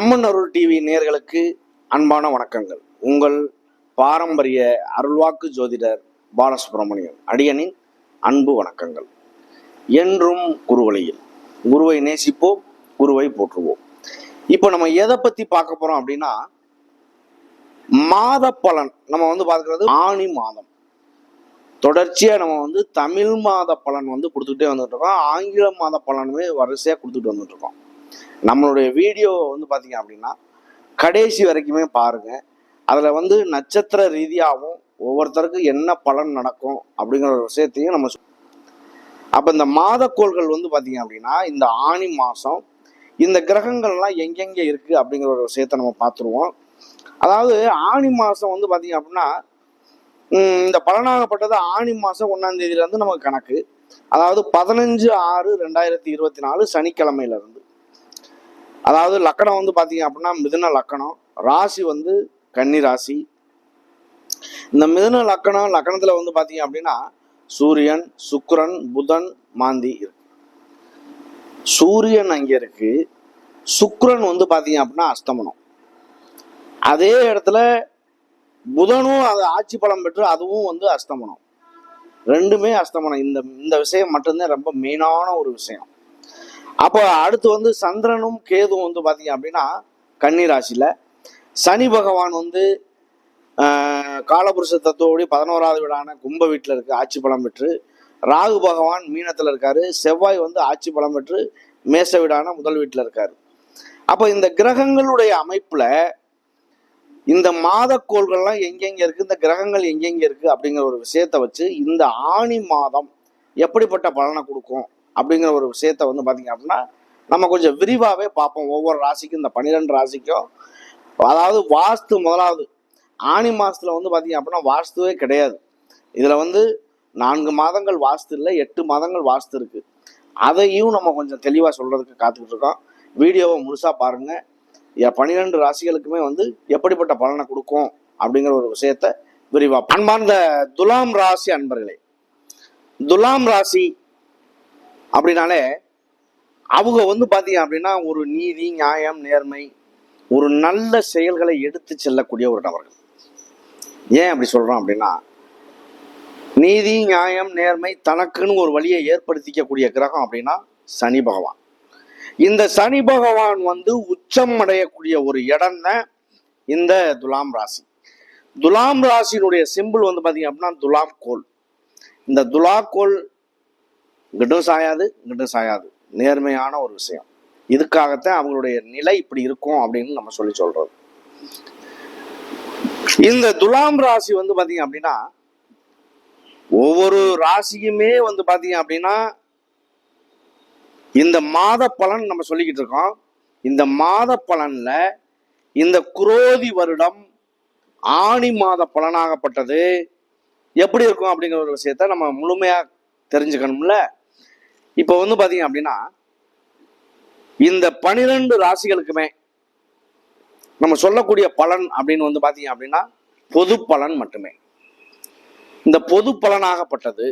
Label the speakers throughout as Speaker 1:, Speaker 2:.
Speaker 1: அம்மன் அருள் TV நேர்களுக்கு அன்பான வணக்கங்கள். உங்கள் பாரம்பரிய அருள்வாக்கு ஜோதிடர் பாலசுப்ரமணியன் அடியனின் அன்பு வணக்கங்கள். என்றும் குருவழியில் குருவை நேசிப்போம் குருவை போற்றுவோம். இப்போ நம்ம எதை பத்தி பார்க்க போறோம் அப்படின்னா மாத பலன். நம்ம வந்து பார்க்கறது ஆணி மாதம். தொடர்ச்சியா நம்ம வந்து தமிழ் மாத பலன் வந்து கொடுத்துக்கிட்டே வந்துட்டு இருக்கோம். ஆங்கில மாத பலனுமே வரிசையா கொடுத்துட்டு வந்துட்டு இருக்கோம். நம்மளுடைய வீடியோ வந்து பார்த்தீங்க அப்படின்னா கடைசி வரைக்குமே பாருங்க. அதில் வந்து நட்சத்திர ரீதியாகவும் ஒவ்வொருத்தருக்கும் என்ன பலன் நடக்கும் அப்படிங்கிற ஒரு விஷயத்தையும் நம்ம அப்போ இந்த மாதக்கோள்கள் வந்து பார்த்தீங்க அப்படின்னா இந்த ஆணி மாதம் இந்த கிரகங்கள்லாம் எங்கெங்கே இருக்குது அப்படிங்கிற ஒரு விஷயத்த நம்ம பார்த்துருவோம் அதாவது ஆணி மாதம் வந்து பார்த்தீங்க அப்படின்னா இந்த பலனாகப்பட்டது ஆணி மாதம் ஒன்றாம் தேதியிலேருந்து நமக்கு கணக்கு. அதாவது பதினஞ்சு ஆறு ரெண்டாயிரத்தி இருபத்தி நாலு சனிக்கிழமையிலேருந்து. அதாவது லக்கணம் வந்து பார்த்தீங்க அப்படின்னா மிதுன லக்கணம். ராசி வந்து கன்னி ராசி. இந்த மிதுன லக்கணம் லக்கணத்தில் வந்து பார்த்தீங்க அப்படின்னா சூரியன் சுக்கரன் புதன் மாந்தி இருக்கு. சூரியன் அங்கே இருக்கு. சுக்கரன் வந்து பார்த்தீங்க அப்படின்னா அஸ்தமனம். அதே இடத்துல புதனும் அது ஆட்சி பலம் பெற்று அதுவும் வந்து அஸ்தமனம். ரெண்டுமே அஸ்தமனம். இந்த இந்த விஷயம் மட்டும்தான் ரொம்ப மெயினான ஒரு விஷயம். அப்போ அடுத்து வந்து சந்திரனும் கேதுவும் வந்து பார்த்தீங்க அப்படின்னா கன்னிராசியில் சனி பகவான் வந்து காலபுருஷ தத்துவப்படி பதினோராவது வீடான கும்ப வீட்டில் இருக்கு ஆட்சி பலம் பெற்று. ராகு பகவான் மீனத்தில் இருக்காரு செவ்வாய் வந்து ஆட்சி பலம் பெற்று மேச வீடான முதல் வீட்டில் இருக்காரு. அப்போ இந்த கிரகங்களுடைய அமைப்பில் இந்த மாதக்கோள்கள்லாம் எங்கெங்கே இருக்குது இந்த கிரகங்கள் எங்கெங்கே இருக்குது அப்படிங்கிற ஒரு விஷயத்த வச்சு இந்த ஆணி மாதம் எப்படிப்பட்ட பலனை கொடுக்கும் அப்படிங்கிற ஒரு விஷயத்த வந்து பார்த்திங்க அப்படின்னா நம்ம கொஞ்சம் விரிவாகவே பார்ப்போம். ஒவ்வொரு ராசிக்கும் இந்த பன்னிரெண்டு ராசிக்கும். அதாவது வாஸ்து முதலாவது. ஆணி மாதத்தில் வந்து பார்த்திங்க அப்படின்னா வாஸ்துவே கிடையாது. இதில் வந்து நான்கு மாதங்கள் வாஸ்து இல்லை எட்டு மாதங்கள் வாஸ்து இருக்குது அதையும் நம்ம கொஞ்சம் தெளிவாக சொல்கிறதுக்கு காத்துக்கிட்டு இருக்கோம். வீடியோவை முழுசாக பாருங்கள் பன்னிரெண்டு ராசிகளுக்குமே வந்து எப்படிப்பட்ட பலனை கொடுக்கும் அப்படிங்கிற ஒரு விஷயத்த விரிவாக அன்பார்ந்த துலாம் ராசி அன்பர்களே. துலாம் ராசி அப்படின்னாலே அவங்க வந்து பார்த்தீங்க அப்படின்னா ஒரு நீதி நியாயம் நேர்மை ஒரு நல்ல செயல்களை எடுத்து செல்லக்கூடிய ஒரு நபர்கள். ஏன் அப்படி சொல்கிறோம் அப்படின்னா நீதி நியாயம் நேர்மை தனக்குன்னு ஒரு வழியை ஏற்படுத்திக்கக்கூடிய கிரகம் அப்படின்னா சனி பகவான். இந்த சனி பகவான் வந்து உச்சம் அடையக்கூடிய ஒரு இடம் தான் இந்த துலாம் ராசி. துலாம் ராசியினுடைய சிம்பிள் வந்து பார்த்தீங்க அப்படின்னா துலாம் கோல் இந்த துலா கோல் இங்கிட்டும் சாயாது இங்கிட்டும் சாயாது. நேர்மையான ஒரு விஷயம். இதுக்காகத்தான் அவங்களுடைய நிலை இப்படி இருக்கும் அப்படின்னு நம்ம சொல்லி சொல்றோம் இந்த துலாம் ராசி வந்து பாத்தீங்க அப்படின்னா ஒவ்வொரு ராசியுமே வந்து பாத்தீங்க அப்படின்னா இந்த மாத பலன் நம்ம சொல்லிக்கிட்டு இருக்கோம். இந்த மாத பலன்ல இந்த குரோதி வருடம் ஆணி மாத பலனாகப்பட்டது. எப்படி இருக்கும் அப்படிங்கிற ஒரு விஷயத்த நம்ம முழுமையா தெரிஞ்சுக்கணும்ல? இப்போ வந்து பாத்தீங்க அப்படின்னா இந்த பனிரெண்டு ராசிகளுக்குமே நம்ம சொல்லக்கூடிய பலன் அப்படின்னு வந்து பாத்தீங்க அப்படின்னா பொது பலன் மட்டுமே. இந்த பொது பலனாகப்பட்டது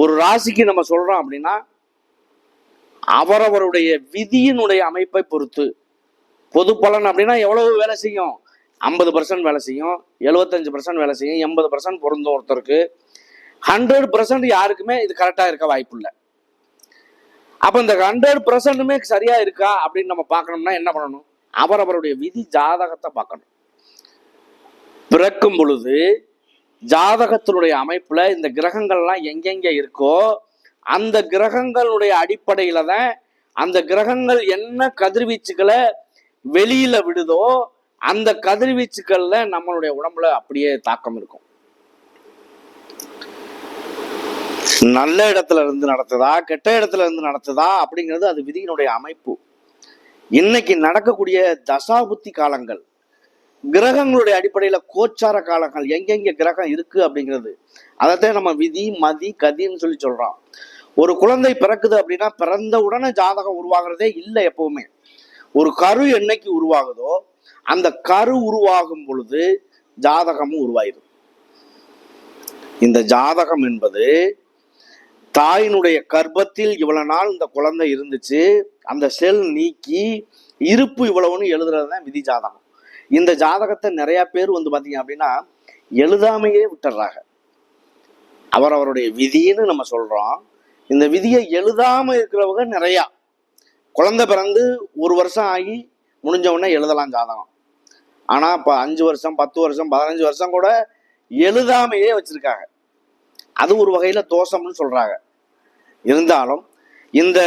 Speaker 1: ஒரு ராசிக்கு நம்ம சொல்றோம் அப்படின்னா அவரவருடைய விதியினுடைய அமைப்பை பொறுத்து பொது பலன் அப்படின்னா எவ்வளவு வேலை செய்யும்? ஐம்பது பர்சன்ட் வேலை செய்யும் எழுபத்தஞ்சு பர்சன்ட் வேலை செய்யும் எண்பது பர்சன்ட் பொருந்தும் ஒருத்தருக்கு. ஹண்ட்ரட் பர்சன்ட் யாருக்குமே இது கரெக்டாக இருக்க வாய்ப்பு இல்லை அப்போ இந்த ஹண்ட்ரட் பர்சன்ட்டுமே சரியாக இருக்கா அப்படின்னு நம்ம பார்க்கணும்னா என்ன பண்ணணும்? அவரவருடைய விதி ஜாதகத்தை பார்க்கணும். பிறக்கும் பொழுது ஜாதகத்தினுடைய அமைப்புல இந்த கிரகங்கள்லாம் எங்கெங்க இருக்கோ அந்த கிரகங்களுடைய அடிப்படையில தான் அந்த கிரகங்கள் என்ன கதிர்வீச்சுகளை வெளியில விடுதோ அந்த கதிர்வீச்சுக்கள்ல நம்மளுடைய உடம்புல அப்படியே தாக்கம் இருக்கும். நல்ல இடத்துல இருந்து நடத்துதா கெட்ட இடத்துல இருந்து நடத்துதா அப்படிங்கிறது அது விதியினுடைய அமைப்பு. இன்னைக்கு நடக்கக்கூடிய தசாபுத்தி காலங்கள் கிரகங்களுடைய அடிப்படையில கோச்சார காலங்கள் எங்கெங்க கிரகம் இருக்கு அப்படிங்கிறது அதைத்தான் நம்ம விதி மதி கதின்னு சொல்லி சொல்றோம். ஒரு குழந்தை பிறக்குது அப்படின்னா பிறந்த உடனே ஜாதகம் உருவாகிறதே இல்லை எப்பவுமே. ஒரு கரு என்னைக்கு உருவாகுதோ அந்த கரு உருவாகும் பொழுது ஜாதகமும் உருவாயிடும் இந்த ஜாதகம் என்பது தாயினுடைய கர்ப்பத்தில் இவ்வளவு நாள் இந்த குழந்தை இருந்துச்சு அந்த செல் நீக்கி இருப்பு இவ்வளவுன்னு எழுதுறது தான் விதி ஜாதகம். இந்த ஜாதகத்தை நிறைய பேர் வந்து பாத்தீங்க அப்படின்னா எழுதாமையே விட்டுறாங்க. அவர் அவருடைய விதின்னு நம்ம சொல்றோம். இந்த விதியை எழுதாம இருக்கிறவங்க நிறையா. குழந்தை பிறந்து ஒரு வருஷம் ஆகி முடிஞ்ச உடனே எழுதலாம் ஜாதகம். ஆனா இப்போ அஞ்சு வருஷம் பத்து வருஷம் பதினஞ்சு வருஷம் கூட எழுதாமையே வச்சிருக்காங்க. அது ஒரு வகையில தோஷம்னு சொல்றாங்க. இருந்தாலும் இந்த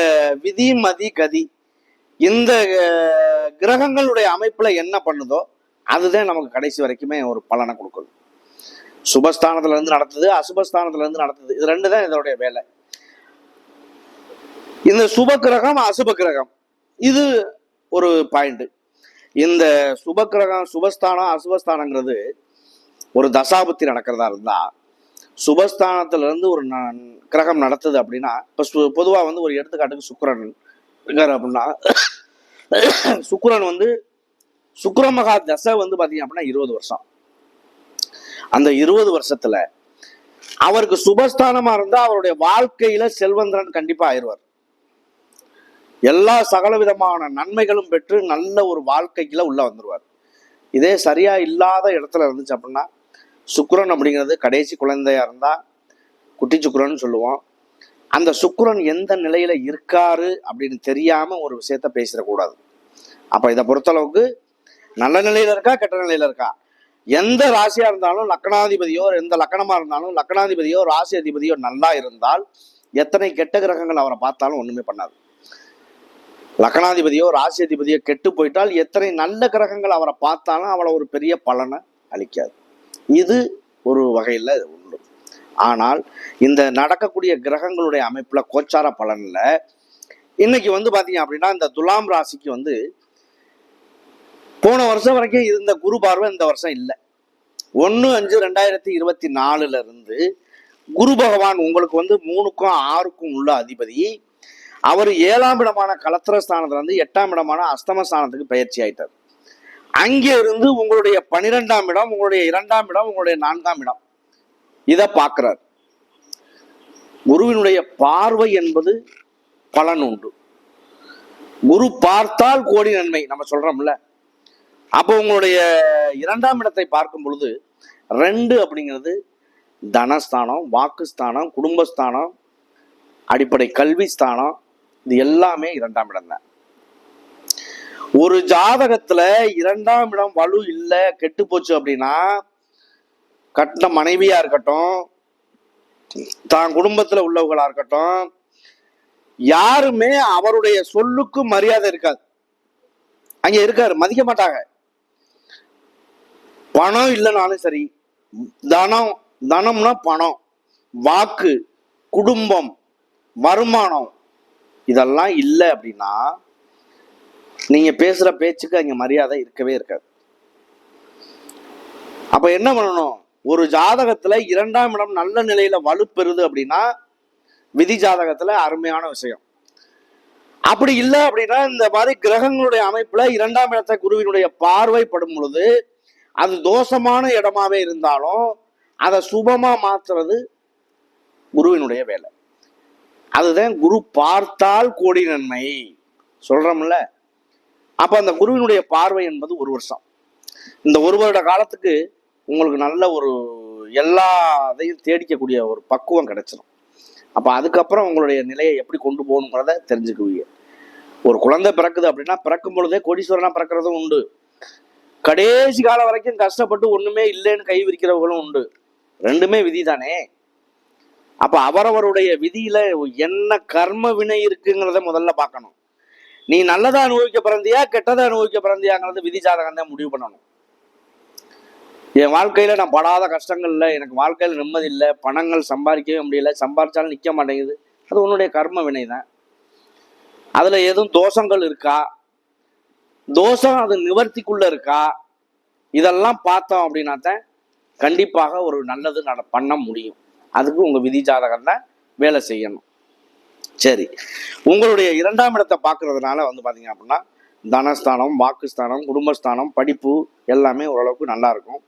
Speaker 1: விதி மதி கதி இந்த கிரகங்களுடைய அமைப்புல என்ன பண்ணுதோ அதுதான் நமக்கு கடைசி வரைக்குமே ஒரு பலனை கொடுக்குது. சுபஸ்தானத்துல இருந்து நடத்துது அசுபஸ்தானத்துல இருந்து நடத்துது. இது ரெண்டு தான் இதனுடைய வேலை. இந்த சுப கிரகம் அசுப கிரகம். இது ஒரு பாயிண்ட். இந்த சுப கிரகம் சுபஸ்தானம் அசுபஸ்தானங்கிறது ஒரு தசாபத்தி நடக்கிறதா இருந்தால் சுபஸ்தானத்துல இருந்து ஒரு ந- கிரகம் நடத்துது அப்படின்னா இப்ப பொதுவாக பொதுவா வந்து ஒரு எடுத்துக்காட்டுக்கு சுக்கரன் இருக்காரு அப்படின்னா சுக்கரன் வந்து சுக்கரமகா தசை வந்து பாத்தீங்க அப்படின்னா இருபது வருஷம். அந்த இருபது வருஷத்துல அவருக்கு சுபஸ்தானமா இருந்தா அவருடைய வாழ்க்கையில செல்வந்திரன் கண்டிப்பா ஆயிடுவார். எல்லா சகல விதமான நன்மைகளும் பெற்று நல்ல ஒரு வாழ்க்கைக்குள்ள உள்ள வந்துருவார். இதே சரியா இல்லாத இடத்துல இருந்துச்சு அப்படின்னா சுக்கிரன் அப்படிங்கிறது கடைசி குழந்தையா இருந்தா குட்டி சுக்கரன் சொல்லுவோம் அந்த சுக்கிரன் எந்த நிலையில இருக்காரு அப்படின்னு தெரியாம ஒரு விஷயத்த பேசிடக்கூடாது. அப்ப இதை பொறுத்தளவுக்கு நல்ல நிலையில இருக்கா கெட்ட நிலையில இருக்கா? எந்த ராசியா இருந்தாலும் லக்கணாதிபதியோ எந்த லக்கணமா இருந்தாலும் லக்கணாதிபதியோ ராசி அதிபதியோ நல்லா இருந்தால் எத்தனை கெட்ட கிரகங்கள் அவரை பார்த்தாலும் ஒண்ணுமே பண்ணாது. லக்கணாதிபதியோ ராசி அதிபதியோ கெட்டு போயிட்டால் எத்தனை நல்ல கிரகங்கள் அவரை பார்த்தாலும் அவளை ஒரு பெரிய பலனை அளிக்காது. இது ஒரு வகையில் உண்டு ஆனால் இந்த நடக்கக்கூடிய கிரகங்களுடைய அமைப்பில் கோச்சார பலனில் இன்னைக்கு வந்து பார்த்தீங்க அப்படின்னா இந்த துலாம் ராசிக்கு வந்து போன வருஷம் வரைக்கும் இருந்த குரு பார்வை இந்த வருஷம் இல்லை. ஒன்று அஞ்சு ரெண்டாயிரத்தி இருபத்தி நாலுல இருந்து குரு பகவான் உங்களுக்கு வந்து மூணுக்கும் ஆறுக்கும் உள்ள அதிபதி. அவர் ஏழாம் இடமான கலத்திர ஸ்தானத்துல இருந்து எட்டாம் இடமான அஸ்தம ஸ்தானத்துக்கு பயிற்சி ஆயிட்டார். அங்கே இருந்து உங்களுடைய பனிரெண்டாம் இடம் உங்களுடைய இரண்டாம் இடம் உங்களுடைய நான்காம் இடம். இதை பார்க்கிறார். குருவினுடைய பார்வை என்பது பலன் உண்டு. குரு பார்த்தால் கோடி நன்மை நம்ம சொல்றோம்ல. அப்போ உங்களுடைய இரண்டாம் இடத்தை பார்க்கும் பொழுது ரெண்டு அப்படிங்கிறது தனஸ்தானம் வாக்குஸ்தானம் குடும்பஸ்தானம் அடிப்படை கல்வி ஸ்தானம் இது எல்லாமே இரண்டாம் இடம் தான். ஒரு ஜாதகத்துல இரண்டாம் இடம் வலு இல்லை கெட்டு போச்சு அப்படின்னா கட்டின மனைவியா இருக்கட்டும் தான் குடும்பத்துல உள்ளவங்களா இருக்கட்டும் யாருமே அவருடைய சொல்லுக்கு மரியாதை இருக்காது. அங்க இருக்காரு மதிக்க மாட்டாங்க. பணம் இல்லைனாலும் சரி தனம் தனம்னா பணம் வாக்கு குடும்பம் வருமானம் இதெல்லாம் இல்லை அப்படின்னா நீங்க பேசுற பேச்சுக்கு அங்க மரியாதை இருக்கவே இருக்காது. அப்ப என்ன பண்ணணும்? ஒரு ஜாதகத்துல இரண்டாம் இடம் நல்ல நிலையில வலுப்பெறுது அப்படின்னா விதி ஜாதகத்துல அருமையான விஷயம். அப்படி இல்லை அப்படின்னா இந்த மாதிரி கிரகங்களுடைய அமைப்புல இரண்டாம் இடத்த குருவினுடைய பார்வைப்படும் பொழுது அது தோஷமான இடமாவே இருந்தாலும் அதை சுபமா மாத்துறது குருவினுடைய வேலை. அதுதான் குரு பார்த்தால் கோடி நன்மை. சொல்றோம்ல? அப்ப அந்த குருவினுடைய பார்வை என்பது ஒரு வருஷம். இந்த ஒரு வருட காலத்துக்கு உங்களுக்கு நல்ல ஒரு எல்லா இதையும் தேடிக்கக்கூடிய ஒரு பக்குவம் கிடைச்சிடும் அப்ப அதுக்கப்புறம் உங்களுடைய நிலையை எப்படி கொண்டு போகணுங்கிறத தெரிஞ்சுக்குவீங்க. ஒரு குழந்தை பிறக்குது அப்படின்னா பிறக்கும் பொழுதே கோடீஸ்வரனா பிறக்கிறதும் உண்டு. கடைசி காலம் வரைக்கும் கஷ்டப்பட்டு ஒண்ணுமே இல்லைன்னு கை விரிக்கிறவர்களும் உண்டு. ரெண்டுமே விதி தானே அப்ப அவரவருடைய விதியில என்ன கர்ம வினை இருக்குங்கிறத முதல்ல பார்க்கணும். நீ நல்லதா அனுபவிக்க பிறந்தியா கெட்டதா அனுபவிக்க பிறந்தியாங்கிறது விதி ஜாதகம் தான் முடிவு பண்ணணும். என் வாழ்க்கையில நான் படாத கஷ்டங்கள் இல்லை எனக்கு வாழ்க்கையில நிம்மதி இல்லை பணங்கள் சம்பாதிக்கவே முடியல சம்பாதிச்சாலும் நிக்க மாட்டேங்குது. அது உன்னுடைய கர்ம வினை தான். அதுல எதுவும் தோஷங்கள் இருக்கா? தோஷம் அது நிவர்த்திக்குள்ள இருக்கா? இதெல்லாம் பார்த்தோம் அப்படின்னாத்தான் கண்டிப்பாக ஒரு நல்லது நட பண்ண முடியும். அதுக்கு உங்க விதி ஜாதகம் தான் வேலை செய்யணும். சரி. உங்களுடைய இரண்டாம் இடத்தை பார்க்கறதுனால வந்து பார்த்தீங்க அப்படின்னா தனஸ்தானம் வாக்குஸ்தானம் குடும்பஸ்தானம் படிப்பு எல்லாமே ஓரளவுக்கு நல்லா இருக்கும்.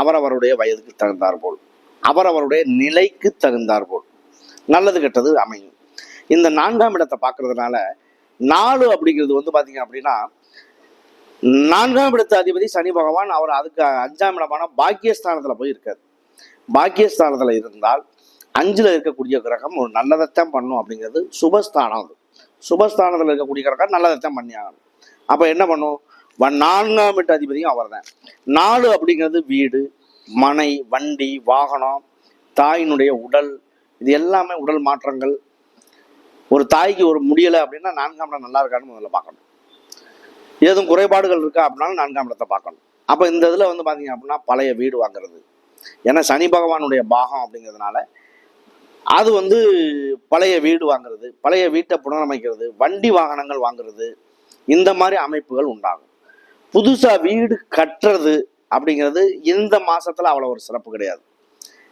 Speaker 1: அவரவருடைய வயதுக்கு தகுந்தாற்போல் அவரவருடைய நிலைக்கு தகுந்தாற்போல் நல்லது கெட்டது அமையும். இந்த நான்காம் இடத்தை பார்க்கறதுனால நாலு அப்படிங்கிறது வந்து பார்த்தீங்க அப்படின்னா நான்காம் இடத்து அதிபதி சனி பகவான் அவர் அதுக்கு அஞ்சாம் இடமான பாக்கியஸ்தானத்தில் போய் இருக்காது பாக்கியஸ்தானத்தில் இருந்தால் அஞ்சில் இருக்கக்கூடிய கிரகம் ஒரு நல்லதைத்தான் பண்ணும் அப்படிங்கிறது சுபஸ்தானம் அது. சுபஸ்தானத்தில் இருக்கக்கூடிய கிரகம் நல்லதைத்தான் பண்ணி ஆகணும். அப்போ என்ன பண்ணும்? வ- நான்காம் வீட்டு அதிபதியும் அவர் தான் நாலு அப்படிங்கிறது வீடு மனை வண்டி வாகனம் தாயினுடைய உடல் இது எல்லாமே உடல் மாற்றங்கள். ஒரு தாய்க்கு ஒரு முடியலை அப்படின்னா நான்காம் இடம் நல்லா இருக்கான்னு முதல்ல பார்க்கணும். ஏதும் குறைபாடுகள் இருக்கா அப்படின்னாலும் நான்காம் இடத்தை பார்க்கணும். அப்போ இந்த இதில் வந்து பார்த்தீங்க அப்படின்னா பழைய வீடு வாங்குறது. ஏன்னா சனி பகவானுடைய பாகம் அப்படிங்கிறதுனால அது வந்து பழைய வீடு வாங்குறது பழைய வீட்டை புனரமைக்கிறது வண்டி வாகனங்கள் வாங்குறது இந்த மாதிரி அமைப்புகள் உண்டாகும். புதுசாக வீடு கட்டுறது அப்படிங்கிறது இந்த மாதத்தில் அவ்வளோ ஒரு சிறப்பு கிடையாது.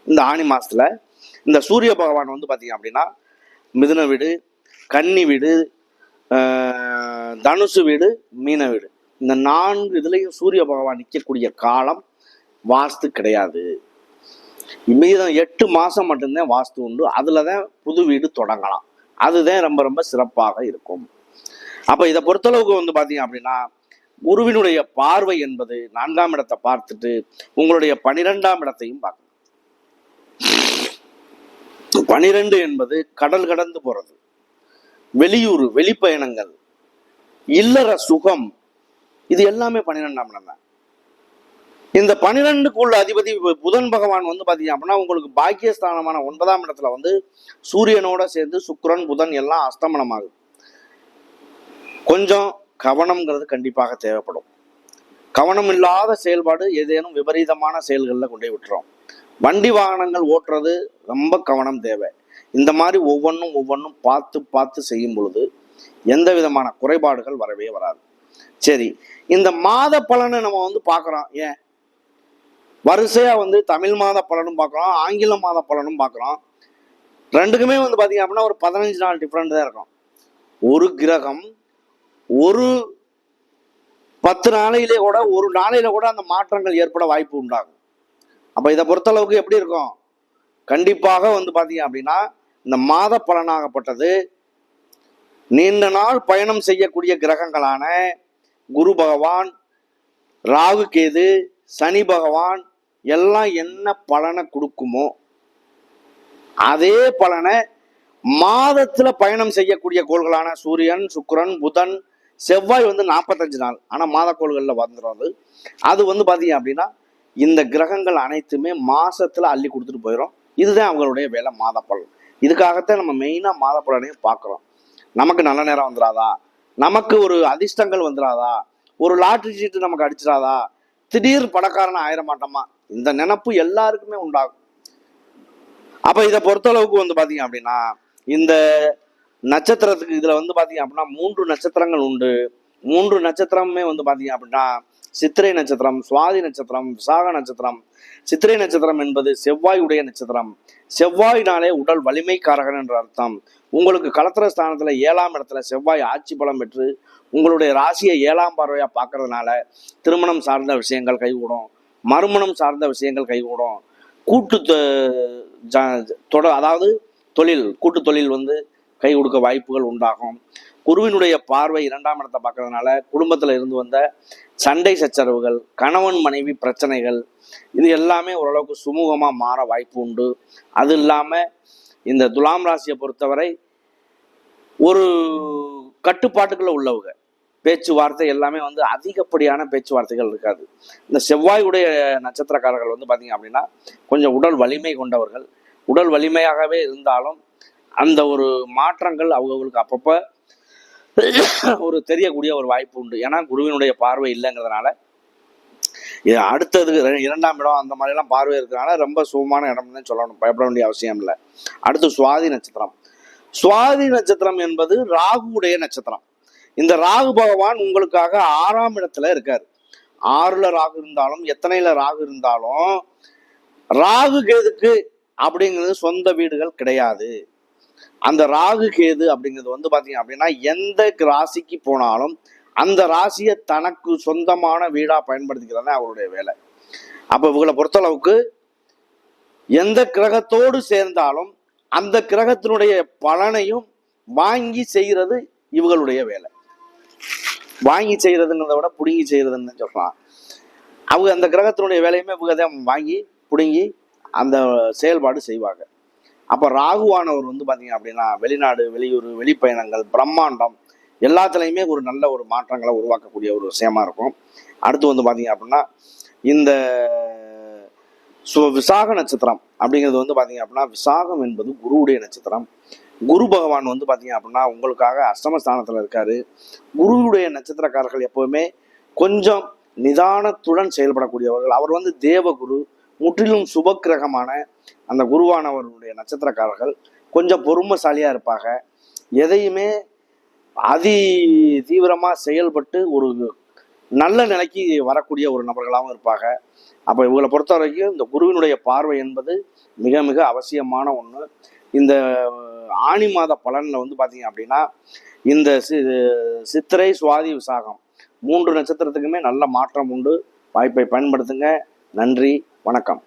Speaker 1: இந்த ஆணி மாதத்தில் இந்த சூரிய பகவான் வந்து பார்த்தீங்க அப்படின்னா மிதுன வீடு கன்னி வீடு தனுசு வீடு மீன வீடு. இந்த நான்கு இதுலேயும் சூரிய பகவான் நிற்கக்கூடிய காலம் வாஸ்து கிடையாது. மீதம் எட்டு மாசம் மட்டும்தான் வாஸ்து உண்டு. அதில் தான் புது வீடு தொடங்கலாம். அதுதான் ரொம்ப ரொம்ப சிறப்பாக இருக்கும். அப்ப இதை பொறுத்தளவுக்கு வந்து பார்த்தீங்க அப்படின்னா குருவினுடைய பார்வை என்பது நான்காம் இடத்தை பார்த்துட்டு உங்களுடைய பனிரெண்டாம் இடத்தையும் பார்க்கணும். பனிரெண்டு என்பது கடல் கடந்து போறது. வெளியூர் வெளிப்பயணங்கள் இல்லற சுகம் இது எல்லாமே பன்னிரெண்டாம் இடம் தான். இந்த பன்னிரெண்டுக்குள்ள அதிபதி புதன் பகவான் வந்து பாத்தீங்க அப்படின்னா உங்களுக்கு பாக்கியஸ்தானமான ஒன்பதாம் இடத்துல வந்து சூரியனோட சேர்ந்து சுக்கரன் புதன் எல்லாம் அஸ்தமனமாகுது. கொஞ்சம் கவனம்ங்கிறது கண்டிப்பாக தேவைப்படும். கவனம் இல்லாத செயல்பாடு ஏதேனும் விபரீதமான செயல்களில் கொண்டே விட்டுறோம் விட்டுரும். வண்டி வாகனங்கள் ஓட்டுறது ரொம்ப கவனம் தேவை. இந்த மாதிரி ஒவ்வொன்றும் ஒவ்வொன்றும் பார்த்து பார்த்து செய்யும் பொழுது எந்த விதமான குறைபாடுகள் வரவே வராது. சரி இந்த மாத பலனை நம்ம வந்து பார்க்குறோம். ஏன்? வரிசையா வந்து தமிழ் மாத பலனும் பார்க்குறோம் ஆங்கில மாத பலனும் பார்க்குறோம் ரெண்டுக்குமே வந்து பார்த்தீங்க அப்படின்னா ஒரு பதினஞ்சு நாள் டிஃப்ரெண்ட் தான் இருக்கும். ஒரு கிரகம் ஒரு பத்து நாளையிலே கூட ஒரு நாளையில கூட அந்த மாற்றங்கள் ஏற்பட வாய்ப்பு உண்டாகும். அப்போ இதை பொறுத்தளவுக்கு எப்படி இருக்கும்? கண்டிப்பாக வந்து பார்த்தீங்க அப்படின்னா இந்த மாத பலனாகப்பட்டது நீண்ட நாள் பயணம் செய்யக்கூடிய கிரகங்களான குரு பகவான் ராகு கேது சனி பகவான் எல்லாம் என்ன பலனை கொடுக்குமோ அதே பலனை மாதத்தில் பயணம் செய்யக்கூடிய கோள்களான சூரியன் சுக்கரன் புதன் செவ்வாய் வந்து நாற்பத்தஞ்சு நாள். ஆனால் மாத கோள்களில் வந்துடும் அது அது வந்து பார்த்தீங்க அப்படின்னா இந்த கிரகங்கள் அனைத்துமே மாதத்தில் அள்ளி கொடுத்துட்டு போயிடும் இதுதான் அவங்களுடைய வேலை மாத பலன். இதுக்காகத்தான் நம்ம மெயினாக மாத பலனையும் பார்க்குறோம் நமக்கு நல்ல நேரம் வந்துடாதா நமக்கு ஒரு அதிர்ஷ்டங்கள் வந்துடாதா ஒரு லாட்ரி சீட்டு நமக்கு அடிச்சிடாதா திடீர் பணக்காரன் ஆயிர மாட்டோமா இந்த நினப்பு எல்லாருக்குமே உண்டாகும். அப்ப இதை பொறுத்தளவுக்கு வந்து பாத்தீங்க அப்படின்னா இந்த நட்சத்திரத்துக்கு இதுல வந்து பாத்தீங்க அப்படின்னா மூன்று நட்சத்திரங்கள் உண்டு. மூன்று நட்சத்திரமுமே வந்து பாத்தீங்க அப்படின்னா சித்திரை நட்சத்திரம் சுவாதி நட்சத்திரம் விசாக நட்சத்திரம். சித்திரை நட்சத்திரம் என்பது செவ்வாய் உடைய நட்சத்திரம். செவ்வாயினாலே உடல் வலிமை காரகன் என்ற அர்த்தம். உங்களுக்கு களத்திர ஸ்தானத்துல ஏழாம் இடத்துல செவ்வாய் ஆட்சி பலம் பெற்று உங்களுடைய ராசியை ஏழாம் பார்வையா பார்க்கறதுனால திருமணம் சார்ந்த விஷயங்கள் கைகூடும். மறுமணம் சார்ந்த விஷயங்கள் கைகூடும். கூட்டு தொட அதாவது தொழில் கூட்டு தொழில் வந்து கை கொடுக்க வாய்ப்புகள் உண்டாகும். குருவினுடைய பார்வை இரண்டாம் இடத்தை பார்க்கறதுனால குடும்பத்தில் இருந்து வந்த சண்டை சச்சரவுகள் கணவன் மனைவி பிரச்சனைகள் இது எல்லாமே ஓரளவுக்கு சுமூகமாக மாற வாய்ப்பு உண்டு. அது இல்லாமல் இந்த துலாம் ராசியை பொறுத்தவரை ஒரு கட்டுப்பாட்டுக்குள்ள உள்ளவங்க பேச்சுவார்த்தை எல்லாமே வந்து அதிகப்படியான பேச்சுவார்த்தைகள் இருக்காது. இந்த செவ்வாயுடைய நட்சத்திரக்காரர்கள் வந்து பார்த்திங்க அப்படின்னா கொஞ்சம் உடல் வலிமை கொண்டவர்கள். உடல் வலிமையாகவே இருந்தாலும் அந்த ஒரு மாற்றங்கள் அவங்களுக்கு அப்பப்போ ஒரு தெரியக்கூடிய ஒரு வாய்ப்பு உண்டு. ஏன்னா குருவினுடைய பார்வை இல்லைங்கிறதுனால இது அடுத்தது இரண்டாம் இடம் அந்த மாதிரிலாம் பார்வை இருக்கிறதுனால ரொம்ப சுகமான இடம் தான் சொல்லணும். பயப்பட வேண்டிய அவசியம் இல்லை. அடுத்து சுவாதி நட்சத்திரம். சுவாதி நட்சத்திரம் என்பது ராகுவுடைய நட்சத்திரம். இந்த ராகு பகவான் உங்களுக்காக ஆறாம் இடத்துல இருக்காரு. ஆறுல ராகு இருந்தாலும் எத்தனையில ராகு இருந்தாலும் ராகு கேதுக்கு அப்படிங்கிறது சொந்த வீடுகள் கிடையாது. அந்த ராகு கேது அப்படிங்கிறது வந்து பாத்தீங்க அப்படின்னா எந்த ராசிக்கு போனாலும் அந்த ராசியை தனக்கு சொந்தமான வீடா பயன்படுத்திக்கிறதா தான் அவருடைய வேலை. அப்ப இவங்களை பொறுத்தளவுக்கு எந்த கிரகத்தோடு சேர்ந்தாலும் அந்த கிரகத்தினுடைய பலனையும் வாங்கி செய்கிறது இவங்களுடைய வேலை. வாங்கி செய்யறதுங்கிறத விட பிடுங்கி செய்யறதுன்னு சொல்லலாம் அவங்க அந்த கிரகத்தினுடைய வேலையுமே இவங்க தான் வாங்கி பிடுங்கி அந்த செயல்பாடு செய்வாங்க. அப்போ ராகுவானவர் வந்து பார்த்தீங்க அப்படின்னா வெளிநாடு வெளியூர் வெளிப்பயணங்கள் பிரம்மாண்டம் எல்லாத்துலேயுமே ஒரு நல்ல ஒரு மாற்றங்களை உருவாக்கக்கூடிய ஒரு விஷயமா இருக்கும். அடுத்து வந்து பார்த்தீங்க அப்படின்னா இந்த சு விசாக நட்சத்திரம் அப்படிங்கிறது வந்து பார்த்தீங்க அப்படின்னா விசாகம் என்பது குருவுடைய நட்சத்திரம். குரு பகவான் வந்து பார்த்தீங்க அப்படின்னா உங்களுக்காக அஷ்டமஸ்தானத்தில் இருக்காரு. குருவுடைய நட்சத்திரக்காரர்கள் எப்பவுமே கொஞ்சம் நிதானத்துடன் செயல்படக்கூடியவர்கள். அவர் வந்து தேவகுரு முற்றிலும் சுபக்கிரகமான அந்த குருவானவருடைய நட்சத்திரக்காரர்கள். கொஞ்சம் பொறுமைசாலியாக இருப்பாங்க. எதையுமே அதி தீவிரமாக செயல்பட்டு ஒரு நல்ல நிலைக்கு வரக்கூடிய ஒரு நபர்களாகவும் இருப்பாங்க. அப்போ இவங்களை பொறுத்த வரைக்கும் இந்த குருவினுடைய பார்வை என்பது மிக மிக அவசியமான ஒன்று இந்த ஆணி மாத பலனில் வந்து பார்த்தீங்க அப்படின்னா இந்த சி- சித்திரை சுவாதி விசாகம். மூன்று நட்சத்திரத்துக்குமே நல்ல மாற்றம் உண்டு. வாய்ப்பை பயன்படுத்துங்க. நன்றி. வணக்கம்.